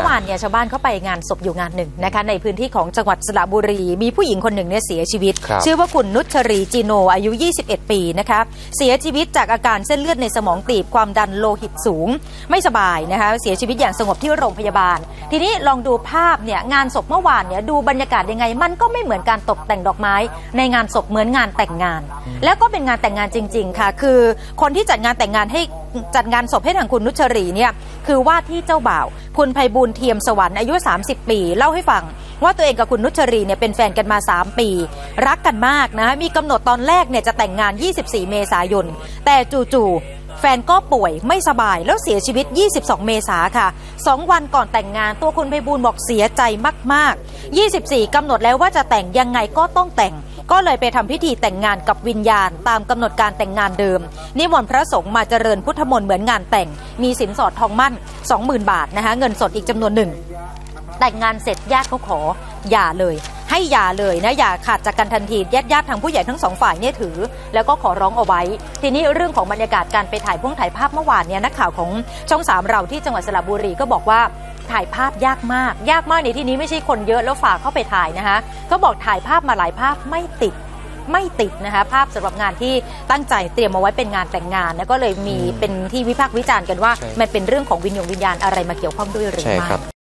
มื่อวานเนี่ยชาวบ้านเข้าไปงานศพอยู่งานหนึ่งนะคะในพื้นที่ของจังหวัดสระบุรี มีผู้หญิงคนหนึ่งเนี่ยเสียชีวิตครับชื่อว่าคุณนุชรีจีโนอายุ 21 ปีนะคะเสียชีวิตจากอาการเส้นเลือดในสมองตีบความดันโลหิตสูง ไม่สบายนะคะเสียชีวิตอย่างสงบที่โรงพยาบาล ทีนี้ลองดูภาพเนี่ยงานศพเมื่อวานเนี่ยดูบรรยากาศยังไง มันก็ไม่เหมือนการตกแต่งดอกไม้ ในงานศพเหมือนงานแต่งงาน แล้วก็เป็นงานแต่งงานจริง ๆ ค่ะ คือคนที่จัดงานแต่งงานให้จัดงานศพให้ทางคุณนุชรีเนี่ยคือว่าที่เจ้าบ่าว คุณไพบูลเทียมสวรรค์อายุ 30 ปี เล่าให้ฟัง ว่าตัวเองกับคุณนุชรีเนี่ยเป็นแฟนกันมา 3 ปี รักกันมากนะมีกำหนดตอนแรกเนี่ยจะแต่งงาน 24 เมษายน แต่จู่ๆแฟนก็ป่วยไม่สบายแล้วเสียชีวิต 22 เมษาค่ะ 2 วันก่อนแต่งงานตัวคุณไพบูลบอกเสียใจมาก ๆ 24กำหนดแล้วว่าจะแต่งยังไงก็ต้องแต่ง ก็เลยไปทำพิธีแต่งงานกับวิญญาณ ตามกำหนดการแต่งงานเดิม นิมนต์พระสงฆ์มาเจริญพุทธมนต์เหมือนงานแต่ง มีสินสอดทองมั่น 20,000 บาทนะคะเงินสดอีกจำนวนหนึ่ง แต่งงานเสร็จญาติเขาขออย่าเลยให้อย่าเลยนะอย่าขาดจากกันทันทีญาติญาติทางผู้ใหญ่ทั้งสองฝ่ายเนี่ยถือ แล้วก็ขอร้องเอาไว้ ทีนี้เรื่องของบรรยากาศการไปถ่ายพวงถ่ายภาพเมื่อวานเนี่ยนักข่าวของช่องสามเราที่จังหวัดสระบุรีก็บอกว่า ถ่ายภาพยากมาก ยากมากในที่นี้ไม่ใช่คนเยอะแล้วฝากเข้าไปถ่ายนะคะ ก็บอกถ่ายภาพมาหลายภาพไม่ติดไม่ติดนะคะ ภาพสำหรับงานที่ตั้งใจเตรียมเอาไว้เป็นงานแต่งงาน แล้วก็เลยมีเป็นที่วิพากษ์วิจารณ์กันว่าใช่มันเป็นเรื่องของวิญญาณวิญญาณอะไรมาเกี่ยวข้องด้วยหรือใช่ไม่ครับ